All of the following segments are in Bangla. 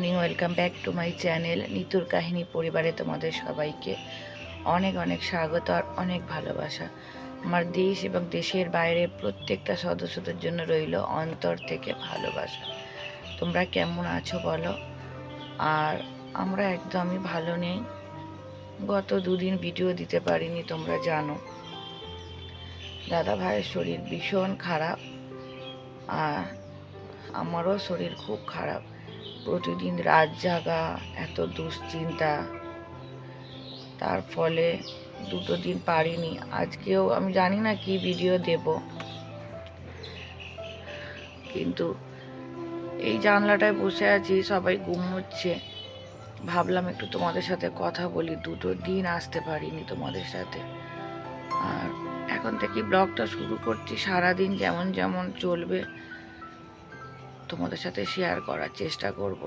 Morning welcome back to my channel নিতুর কাহিনী পরিবারে তোমাদের সবাইকে অনেক অনেক স্বাগত আর অনেক ভালোবাসা। আমার দেশ এবং দেশের বাইরে প্রত্যেকটা সদস্যদের জন্য রইল অন্তর থেকে ভালোবাসা। তোমরা কেমন আছো বলো? আর আমরা একদমই ভালো নেই। গত দুদিন ভিডিও দিতে পারিনি, তোমরা জানো। দাদা ভাইয়ের শরীর ভীষণ খারাপ, আর আমারও শরীর খুব খারাপ। প্রতিদিন রাত জাগা, এত দুশ্চিন্তা। তার ফলে দুটো দিন পারিনি। আজকেও আমি জানি না কি ভিডিও দেব। কিন্তু এই জানলাটায় বসে আছি, সবাই ঘুমোচ্ছে। ভাবলাম একটু তোমাদের সাথে কথা বলি। দুটো দিন আসতে পারিনি তোমাদের সাথে। আর এখন থেকে ব্লগটা শুরু করছি। সারাদিন যেমন যেমন চলবে তোমাদের সাথে শেয়ার করার চেষ্টা করব।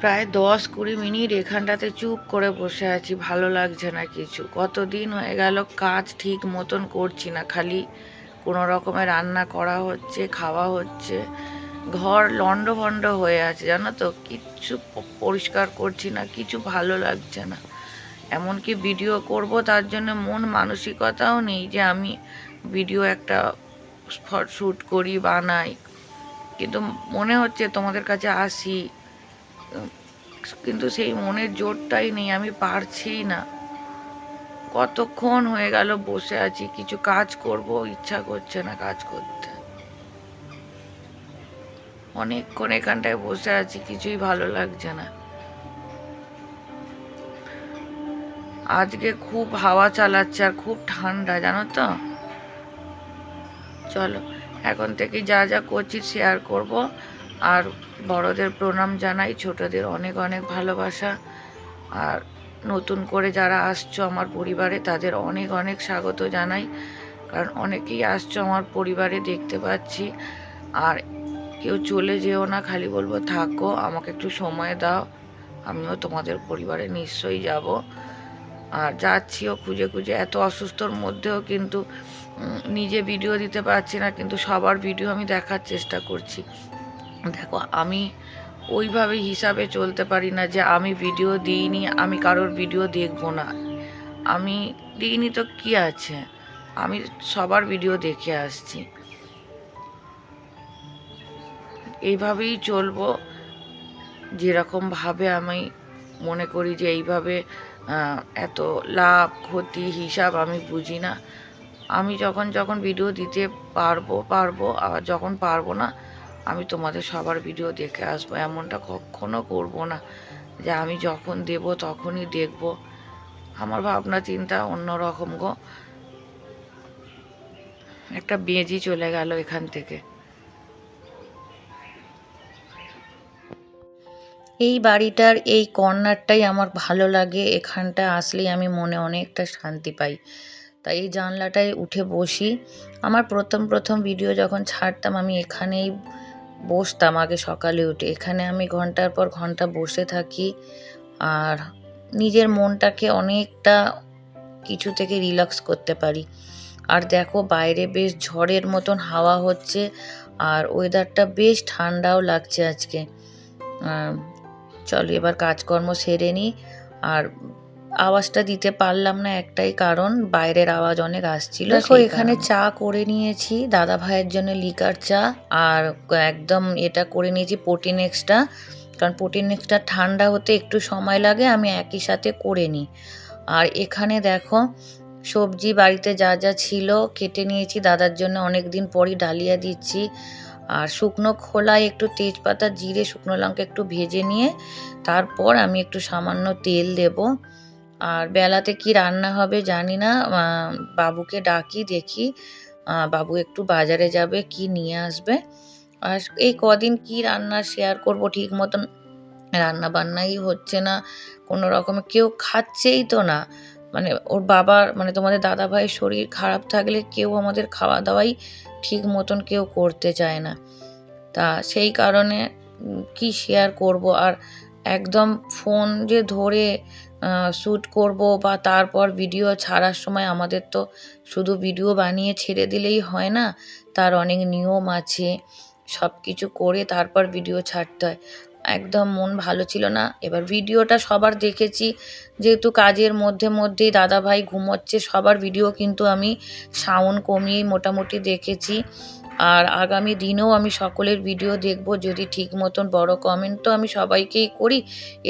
প্রায় দশ কুড়ি মিনিট এখানটাতে চুপ করে বসে আছি, ভালো লাগছে না কিছু। কতদিন হয়ে গেল, কাজ ঠিক মতন করছি না, খালি কোনো রকমের রান্না করা হচ্ছে, খাওয়া হচ্ছে। ঘর লন্ড ভন্ড হয়ে আছে, জানো তো? কিচ্ছু পরিষ্কার করছি না, কিছু ভালো লাগছে না। এমনকি ভিডিও করব, তার জন্য মন মানসিকতাও নেই যে আমি ভিডিও একটা শ্যুট করি, বানাই। কিন্তু মনে হচ্ছে তোমাদের কাছে আসি। কিন্তু সেই মনের জোরটাই নেই, আমি পারছি না। কতক্ষণ হয়ে গেল বসে আছি, কিছু কাজ করব, ইচ্ছা করছে না কাজ করতে। অনেকক্ষণ এখানটায় বসে আছি, কিছুই ভালো লাগছে না। আজকে খুব হাওয়া চালাচ্ছে আর খুব ঠান্ডা, জানো তো? চলো। এখন থেকে যা যা করছি শেয়ার করব। আর বড়দের প্রণাম জানাই, ছোটদের অনেক অনেক ভালোবাসা। আর নতুন করে যারা আসছো আমার পরিবারে, তাদের অনেক অনেক স্বাগত জানাই। কারণ অনেকেই আসছো আমার পরিবারে, দেখতে পাচ্ছি। আর কেউ চলে যেও না, খালি বলব থাকো, আমাকে একটু সময় দাও। আমিও তোমাদের পরিবারে নিশ্চয়ই যাব। আর যাচ্ছিও খুঁজে খুঁজে, এত অসুস্থর মধ্যেও কিন্তু নিজে ভিডিও দিতে পারছি না, কিন্তু সবার ভিডিও আমি দেখার চেষ্টা করছি। দেখো, আমি ওইভাবে হিসাবে চলতে পারি না যে আমি ভিডিও দিইনি, আমি কারোর ভিডিও দেখব না। আমি দিইনি তো কি আছে? আমি সবার ভিডিও দেখে আসছি। এইভাবেই চলবো। যেরকমভাবে আমি মনে করি যে এইভাবে এত লাভ, ক্ষতি, হিসাব আমি বুঝি না। আমি যখন যখন ভিডিও দিতে পারব পারব আর যখন পারব না, আমি তোমাদের সবার ভিডিও দেখে আসব। এমনটা কখনো করব না যে আমি যখন দেব তখনই দেখব। আমার ভাবনা, চিন্তা অন্যরকম গো। একটা বেজি চলে গেল এখান থেকে। এই বাড়িটার এই কর্নারটাই আমার ভালো লাগে। এখানটা আসলেই আমি মনে অনেকটা শান্তি পাই। তাই এই জানলাটায় উঠে বসি। আমার প্রথম প্রথম ভিডিও যখন ছাড়তাম, আমি এখানেই বসতাম আগে সকালে উঠে। এখানে আমি ঘণ্টার পর ঘণ্টা বসে থাকি আর নিজের মনটাকে অনেকটা কিছু থেকে রিল্যাক্স করতে পারি। আর দেখো, বাইরে বেশ ঝড়ের মতন হাওয়া হচ্ছে আর ওয়েদারটা বেশ ঠান্ডাও লাগছে আজকে। চলো এবার কাজকর্ম সেরে নিই। আর আওয়াজটা দিতে পারলাম না একটাই কারণ বাইরের আওয়াজ অনেক আসছিল। দেখো এখানে চা করে নিয়েছি দাদা ভাইয়ের জন্য লিকার চা আর একদম এটা করে নিয়েছি পোটিনেক্সটা কারণ পোটিনেক্সটা ঠান্ডা হতে একটু সময় লাগে আমি একই সাথে করে নিই। আর এখানে দেখো সবজি বাড়িতে যা যা ছিল কেটে নিয়েছি দাদার জন্য অনেক দিন পরই ডালিয়া দিচ্ছি। আর শুকনো খোলায় একটু তেজপাতা জিরে শুকনো লঙ্কা একটু ভেজে নিয়ে তারপর আমি একটু সামান্য তেল দেব। আর বেলাতে কি রান্না হবে জানি না বাবুকে ডাকি, দেখি বাবু একটু বাজারে যাবে, কি নিয়ে আসবে। আর এই কদিন কি রান্না শেয়ার করব ঠিক মতন রান্না বান্নাই হচ্ছে না, কোনো রকমে কেউ খাচ্ছেই তো না। মানে ওর বাবার মানে তোমাদের দাদা ভাইয়ের শরীর খারাপ থাকলে কেউ আমাদের খাওয়া দাওয়াই ঠিক মতন কেউ করতে চায় না। তা সেই কারণে কি শেয়ার করব? আর একদম ফোন যে ধরে শ্যুট করব বা তারপর ভিডিও ছাড়ার সময় আমাদের তো শুধু ভিডিও বানিয়ে ছেড়ে দিলেই হয় না, তার অনেক নিয়ম আছে সব কিছু করে তারপর ভিডিও ছাড়তে হয়। একদম মন ভালো ছিল না, এবার ভিডিওটা সবার দেখেছি, যেহেতু কাজের মধ্যে মধ্যেই দাদাভাই ঘুমোচ্ছে, সবার ভিডিও কিন্তু আমি সাউন্ড কমিয়ে মোটামুটি দেখেছি। আর আগামী দিনেও আমি সকলের ভিডিও দেখব, যদি ঠিক মতন বড় কমেন্ট তো আমি সবাইকেই করি,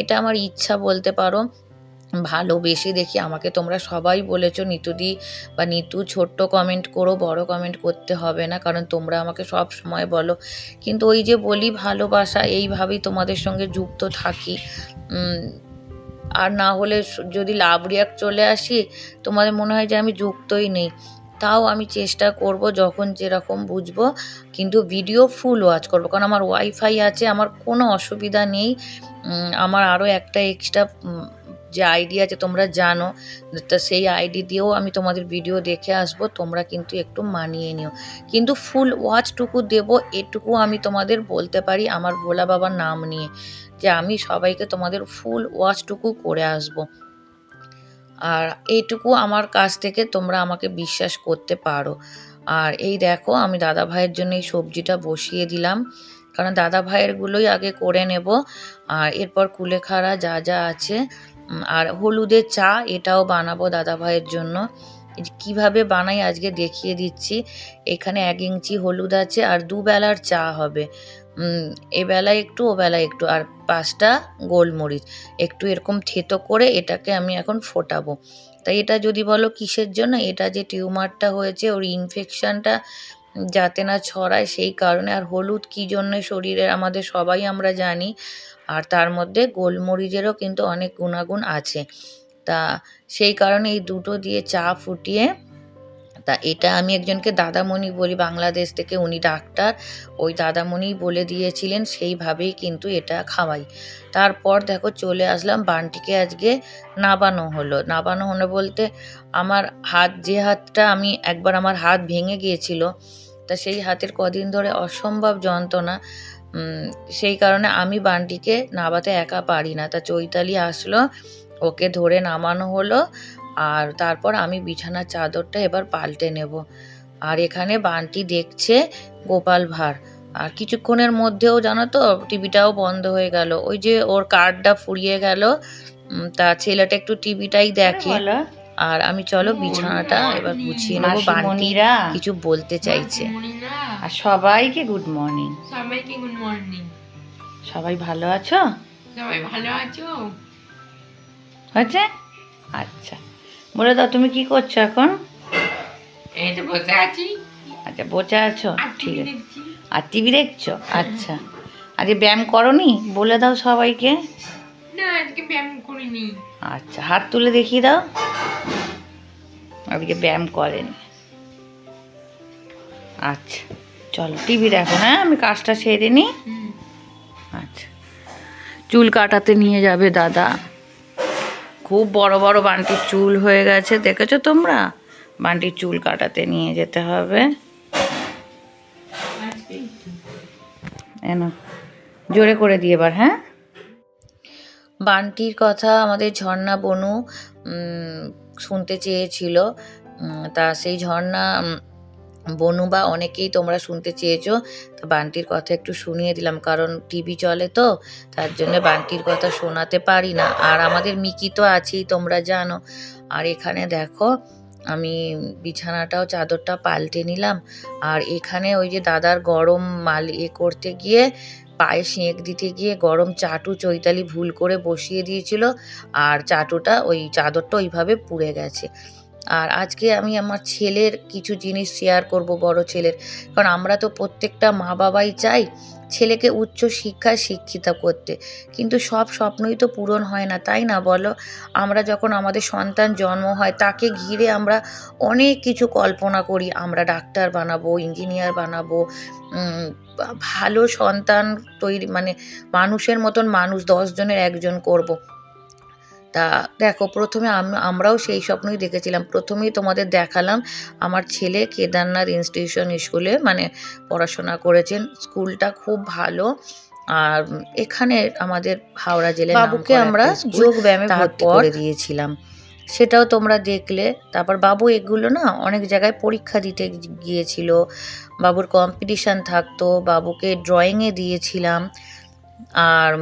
এটা আমার ইচ্ছা বলতে পারো। ভালোবেসে দেখি। আমাকে তোমরা সবাই বলেছ নিতুদি বা নিতু, ছোট্ট কমেন্ট করো, বড় কমেন্ট করতে হবে না, কারণ তোমরা আমাকে সব সময় বলো। কিন্তু ওই যে বলি ভালোবাসা, এইভাবেই তোমাদের সঙ্গে যুক্ত থাকি। আর না হলে যদি লাভ রিয়াক্ট চলে আসি, তোমাদের মনে হয় যে আমি যুক্তই নেই। তাও আমি চেষ্টা করব যখন যেরকম বুঝব, কিন্তু ভিডিও ফুল ওয়াচ করব। কারণ আমার ওয়াইফাই আছে, আমার কোনো অসুবিধা নেই। আমার আরও একটা এক্সট্রা যে আইডি আছে তোমরা জানো, তা সেই আইডি দিয়েও আমি তোমাদের ভিডিও দেখে আসব, তোমরা কিন্তু একটু মানিয়ে নিও। কিন্তু ফুল ওয়াচটুকু দেবো, এটুকু আমি তোমাদের বলতে পারি আমার ভোলা বাবার নাম নিয়ে, যে আমি সবাইকে তোমাদের ফুল ওয়াচটুকু করে আসব। আর এইটুকু আমার কাছ থেকে তোমরা আমাকে বিশ্বাস করতে পারো। আর এই দেখো, আমি দাদা ভাইয়ের জন্য এই সবজিটা বসিয়ে দিলাম, কারণ দাদা ভাইয়েরগুলোই আগে করে নেব। আর এরপর কুলেখাড়া যা যা আছে আর হলুদের চা এটাও বানাবো দাদা ভাইয়ের জন্য কীভাবে বানাই আজকে দেখিয়ে দিচ্ছি। এখানে এক ইঞ্চি হলুদ আছে আর দুবেলার চা হবে। এবেলায় একটু ওবেলায় একটু। আর পাঁচটা গোলমরিচ। একটু এরকম থেতো করে এটাকে আমি এখন ফোটাবো। তাই এটা যদি বলো কিসের জন্য? এটা যে টিউমারটা হয়েছে, ওর ইনফেকশানটা যাতে না ছড়ায় সেই কারণে। আর হলুদ কী জন্য? শরীরে আমাদের সবাই আমরা জানি। আর তার মধ্যে গোলমরিচেরও কিন্তু অনেক গুণাগুণ আছে। তা সেই কারণে এই দুটো দিয়ে চা ফুটিয়ে, তা এটা আমি একজনকে দাদামণি বলি, বাংলাদেশ থেকে উনি ডাক্তার, ওই দাদামণি বলে দিয়েছিলেন সেইভাবেই কিন্তু এটা খাওয়াই। তারপর দেখো চলে আসলাম বানটিকে আজকে নাবানো হলো। নাবানো হলো বলতে আমার হাত, যে হাতটা আমি একবার আমার হাত ভেঙে গিয়েছিল, তা সেই হাতের কদিন ধরে অসম্ভব যন্ত্রণা সেই কারণে আমি বানটিকে নাবাতে একা পারি না। তা চৈতালি আসলো ওকে ধরে নামানো হলো আর তারপর আমি বিছানার চাদরটা এবার পাল্টে নেব। আর এখানে বানটি দেখছে গোপাল ভাঁড়। আর কিছুক্ষণের মধ্যেও জানো তো টিভিটাও বন্ধ হয়ে গেল। ওই যে ওর কার্ডটা ফুরিয়ে গেল তা ছেলেটা একটু টিভিটাই দেখে। আর আমি চলো বিছানাটা এবার গুছিয়ে নেব। বান্টি মাসিমণিরা কিছু বলতে চাইছে। আর সবাইকে গুড মর্নিং সবাইকে গুড মর্নিং সবাই ভালো আছো? সবাই ভালো আছো? হয়েছে? আচ্ছা। বলে দাও তুমি কি করছ এখন? এই তো বসে আছি। আচ্ছা বসে আছো? ঠিক আছে। আর টিভি দেখছ? আচ্ছা। আজকে ব্যায়াম করনি? বলে দাও সবাইকে। না আজকে ব্যায়াম করিনি। আচ্ছা হাত তুলে দেখিয়ে দাও। আজকে ব্যায়াম করেনি। আচ্ছা চলো টিভি দেখো হ্যাঁ? আমি কাজটা সেরে নিই আচ্ছা চুল কাটাতে নিয়ে যাবে দাদা। খুব বড় বড় বান্টির চুল হয়ে গেছে দেখেছ তোমরা? বান্টির চুল কাটাতে নিয়ে যেতে হবে। জোরে করে দিয়ে এবার হ্যাঁ? বানটির কথা আমাদের ঝর্ণা বনু শুনতে চেয়েছিল। তা সেই ঝর্ণা বনু বা অনেকেই তোমরা শুনতে চেয়েছো। তা বান্টির কথা একটু শুনিয়ে দিলাম, কারণ টিভি চলে তো, তার জন্য বান্টির কথা শোনাতে পারি না। আর আমাদের মিকি তো আছেই, তোমরা জানো। আর এখানে দেখো, আমি বিছানাটাও, চাদরটা পাল্টে নিলাম। আর এখানে ওই যে দাদার গরম মাল এ করতে গিয়ে পায়ে সেঁক দিতে গিয়ে গরম চাটু চৈতালি ভুল করে বসিয়ে দিয়েছিল আর চাটুটা ওই চাদরটা ওইভাবে পুড়ে গেছে। আর আজকে আমি আমার ছেলের কিছু জিনিস শেয়ার করব বড় ছেলের। কারণ আমরা তো প্রত্যেকটা মা বাবাই চাই ছেলেকে উচ্চ শিক্ষায় শিক্ষিত করতে। কিন্তু সব স্বপ্নই তো পূরণ হয় না, তাই না বলো? আমরা যখন আমাদের সন্তান জন্ম হয়, তাকে ঘিরে আমরা অনেক কিছু কল্পনা করি। আমরা ডাক্তার বানাবো, ইঞ্জিনিয়ার বানাবো ভালো সন্তান তৈরি মানে মানুষের মতন মানুষ দশজনের একজন করব। তা দেখো প্রথমে আমরাও সেই স্বপ্নই দেখেছিলাম। প্রথমেই তোমাদের দেখালাম আমার ছেলে কেদারনাথ ইনস্টিটিউশন স্কুলে মানে পড়াশোনা করেছেন। স্কুলটা খুব ভালো। আর এখানে আমাদের হাওড়া জেলায় বাবুকে আমরা আমরা যোগ ব্যায়ামে ভর্তি করে দিয়েছিলাম। সেটাও তোমরা দেখলে। তারপর বাবু এগুলো না অনেক জায়গায় পরীক্ষা দিতে গিয়েছিল। বাবুর কম্পিটিশান থাকতো বাবুকে ড্রয়িংয়ে দিয়েছিলাম। আর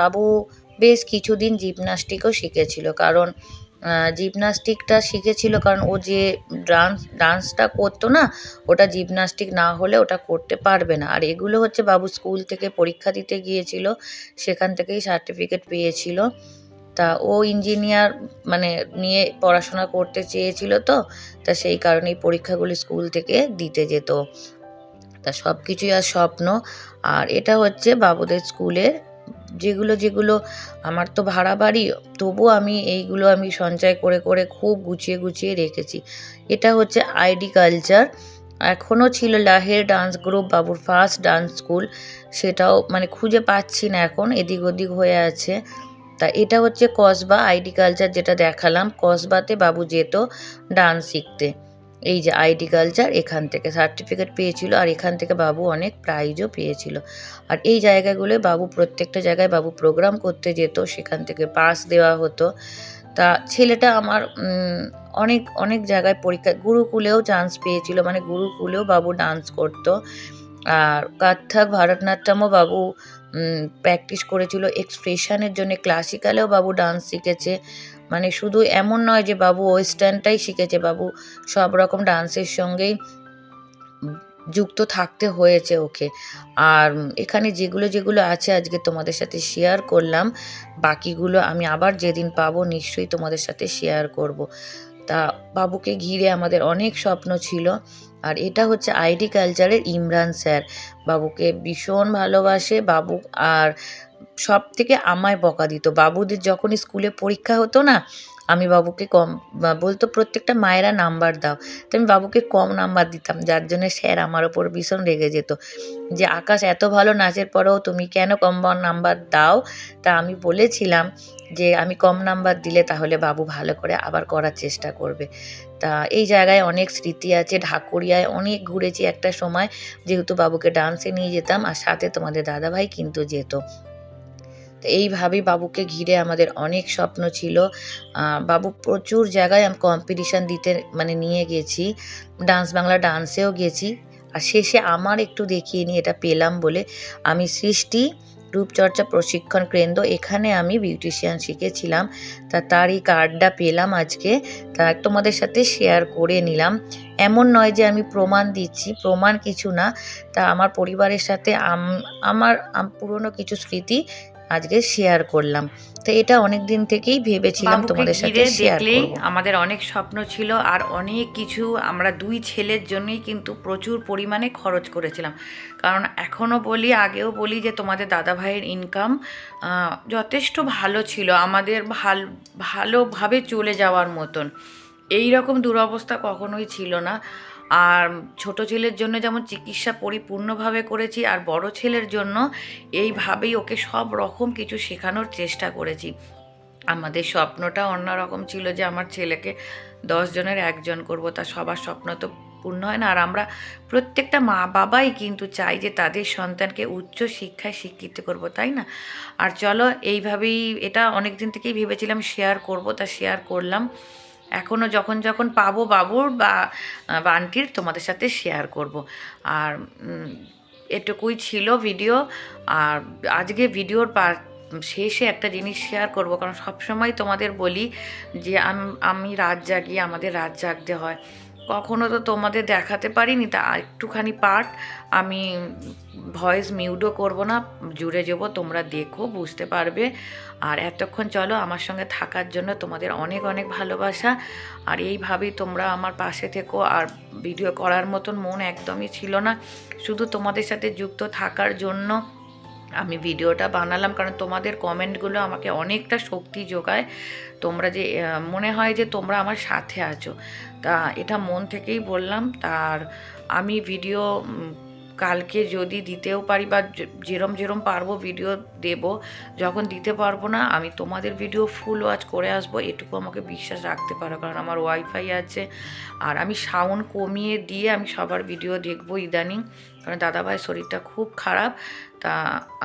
বাবু বেশ কিছুদিন জিমনাস্টিকও শিখেছিল, কারণ জিমনাস্টিকটা শিখেছিল কারণ ও যে ডান্স, ডান্সটা করতো না, ওটা জিমনাস্টিক না হলে ওটা করতে পারবে না। আর এগুলো হচ্ছে বাবু স্কুল থেকে পরীক্ষা দিতে গিয়েছিল, সেখান থেকেই সার্টিফিকেট পেয়েছিল। তা ও ইঞ্জিনিয়ার মানে নিয়ে পড়াশোনা করতে চেয়েছিল তো, তা সেই কারণেই পরীক্ষাগুলি স্কুল থেকে দিতে যেত। তা সব কিছুই আর স্বপ্ন। আর এটা হচ্ছে বাবুদের স্কুলের যেগুলো যেগুলো আমার তো ভাড়া বাড়ি তবুও আমি এইগুলো আমি সঞ্চয় করে করে খুব গুছিয়ে গুছিয়ে রেখেছি। এটা হচ্ছে আইডি কালচার। এখনও ছিল লাহের ডান্স গ্রুপ, বাবুর ফার্স্ট ডান্স স্কুল। সেটাও মানে খুঁজে পাচ্ছি না এখন, এদিক ওদিক হয়ে আছে। তা এটা হচ্ছে কসবা আইডি কালচার যেটা দেখালাম। কসবাতে বাবু যেত ডান্স শিখতে। এই যে আইডি কালচার এখান থেকে সার্টিফিকেট পেয়েছিল আর এখান থেকে বাবু অনেক প্রাইজও পেয়েছিল। আর এই জায়গাগুলো বাবু প্রত্যেকটা জায়গায় বাবু প্রোগ্রাম করতে যেত, সেখান থেকে পাস দেওয়া হতো। তা ছেলেটা আমার অনেক অনেক জায়গায় পরীক্ষা, গুরুকুলেও চান্স পেয়েছিল মানে গুরুকুলেও বাবু ডান্স করতো। আর কত্থক ভারতনাট্যমও বাবু প্র্যাকটিস করেছিল এক্সপ্রেশনের জন্য ক্লাসিক্যালেও বাবু ডান্স শিখেছে। মানে শুধু এমন নয় যে বাবু ওয়েস্টার্নটাই শিখেছে, বাবু সব রকম ডান্সের সঙ্গেই যুক্ত থাকতে হয়েছে ওকে আর এখানে যেগুলো যেগুলো আছে আজকে তোমাদের সাথে শেয়ার করলাম, বাকিগুলো আমি আবার যেদিন পাবো নিশ্চয়ই তোমাদের সাথে শেয়ার করব। তা বাবুকে ঘিরে আমাদের অনেক স্বপ্ন ছিল, আর এটা হচ্ছে আইডি কালচারের ইমরান স্যার বাবুকে ভীষণ ভালোবাসে, বাবু আর সব থেকে আমায় বকা দিত। বাবুদের যখন স্কুলে পরীক্ষা হতো না, আমি বাবুকে কম বলতো, প্রত্যেকটা মায়েরা নাম্বার দাও। তো আমি বাবুকে কম নাম্বার দিতাম, যার জন্য স্যার আমার ওপর ভীষণ রেগে যেত। যে, আকাশ এত ভালো নাচের পরেও তুমি কেন কম নাম্বার দাও? তা আমি বলেছিলাম যে, আমি কম নাম্বার দিলে তাহলে বাবু ভালো করে আবার করার চেষ্টা করবে। তা এই জায়গায় অনেক স্মৃতি আছে, ঢাকুরিয়ায় অনেক ঘুরেছি একটা সময়, যেহেতু বাবুকে ডান্সে নিয়ে যেতাম, আর সাথে তোমাদের দাদাভাই কিন্তু যেত। তো এইভাবেই বাবুকে ঘিরে আমাদের অনেক স্বপ্ন ছিল। বাবু প্রচুর জায়গায় আমি কম্পিটিশান দিতে মানে নিয়ে গেছি। ডান্স বাংলা ডান্সেও গেছি। আর শেষে আমার একটু দেখিয়ে নিই এটা পেলাম বলে। আমি সৃষ্টি, রূপচর্চা প্রশিক্ষণ কেন্দ্র, এখানে আমি বিউটিশিয়ান শিখেছিলাম। তা তার এই কার্ডটা পেলাম আজকে। তা তোমাদের সাথে শেয়ার করে নিলাম। এমন নয় যে আমি প্রমাণ দিচ্ছি, প্রমাণ কিছু না। তা আমার পরিবারের সাথে আমার, আম- পুরনো কিছু স্মৃতি আজকে শেয়ার করলাম। তো এটা অনেক দিন থেকেই ভেবেছিলাম তোমাদের সাথে শেয়ার করব। আমাদের অনেক স্বপ্ন ছিল আর অনেক কিছু আমরা দুই ছেলের জন্যই কিন্তু প্রচুর পরিমাণে খরচ করেছিলাম। কারণ এখনও বলি আগেও বলি যে তোমাদের দাদা ভাইয়ের ইনকাম যথেষ্ট ভালো ছিল আমাদের ভালো ভালোভাবে চলে যাওয়ার মতন। এই রকম দুরবস্থা কখনোই ছিল না। আর ছোট ছেলের জন্য যেমন চিকিৎসা পরিপূর্ণভাবে করেছি আর বড় ছেলের জন্য এইভাবেই ওকে সব রকম কিছু শেখানোর চেষ্টা করেছি। আমাদের স্বপ্নটা অন্যরকম ছিল যে আমার ছেলেকে দশ জনের একজন করব, তা সবার স্বপ্ন তো পূর্ণ হয় না। আর আমরা প্রত্যেকটা মা বাবাই কিন্তু চাই যে তাদের সন্তানকে উচ্চ শিক্ষায় শিক্ষিত করব, তাই না? আর চলো এইভাবেই এটা অনেক দিন থেকেই ভেবেছিলাম শেয়ার করব, তা শেয়ার করলাম। এখনও যখন যখন পাবো বাবুর বা বান্টির তোমাদের সাথে শেয়ার করব। আর এটুকুই ছিল ভিডিও আর আজকে ভিডিওর পা শেষে একটা জিনিস শেয়ার করব। কারণ সবসময় তোমাদের বলি যে আমি রাত জাগি, আমাদের রাত জাগতে হয়। কখনো তো তোমাদের দেখাতে পারিনি, তা একটুখানি পার্ট আমি ভয়েস মিউটও করব না, জুড়ে যাব, তোমরা দেখো, বুঝতে পারবে। আর এতক্ষণ চলো আমার সঙ্গে থাকার জন্য তোমাদের অনেক অনেক ভালোবাসা। আর এইভাবেই তোমরা আমার পাশে থেকো, আর ভিডিও করার মতন মন একদমই ছিল না। শুধু তোমাদের সাথে যুক্ত থাকার জন্য আমি ভিডিওটা বানালাম কারণ তোমাদের কমেন্টগুলো আমাকে অনেকটা শক্তি যোগায়। তোমরা যে মনে হয় যে তোমরা আমার সাথে আছো। তা এটা মন থেকেই বললাম। তার আমি ভিডিও কালকে যদি দিতেও পারি বা যেরম যেরম পারব ভিডিও দেব। যখন দিতে পারব না, আমি তোমাদের ভিডিও ফুল ওয়াচ করে আসব। এটুকু আমাকে বিশ্বাস রাখতে পারো কারণ আমার ওয়াইফাই আছে। আর আমি সাউন্ড কমিয়ে দিয়ে আমি সবার ভিডিও দেখব ইদানিং। কারণ দাদাভাইয়ের শরীরটা খুব খারাপ। তা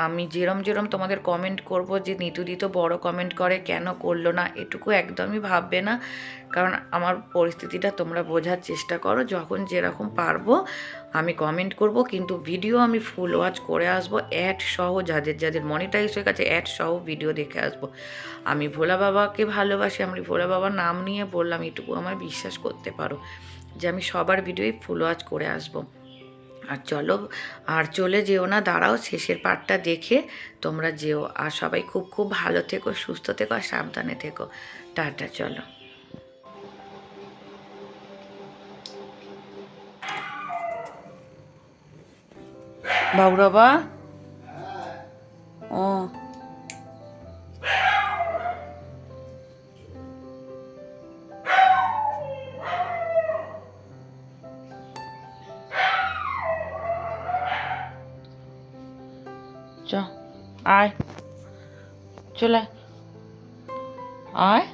আমি যেরম যেরম তোমাদের কমেন্ট করব, যে নিতুদি তো বড় কমেন্ট করে, কেন করল না, এটুকু একদমই ভাববে না। কারণ আমার পরিস্থিতিটা তোমরা বোঝার চেষ্টা করো, যখন যেরকম পারব আমি কমেন্ট করব, কিন্তু ভিডিও আমি ফুল ওয়াচ করে আসব অ্যাড সহ যাদের যাদের মনিটাইজ হয়ে গেছে অ্যাড সহ ভিডিও দেখে আসব। আমি ভোলা বাবাকে ভালোবাসি, আমি ভোলা বাবার নাম নিয়ে বললাম, এটুকু আমার বিশ্বাস করতে পারো, যে আমি সবার ভিডিওই ফুল ওয়াচ করে আসব। আর চলো, আর চলে যেও না, দাঁড়াও, শেষের পার্টটা দেখে তোমরা যেও। আর সবাই খুব খুব ভালো থেকো, সুস্থ থেকো আর সাবধানে থেকো। টাটা, চলো। বাবুরাবা ও। চলে আয়।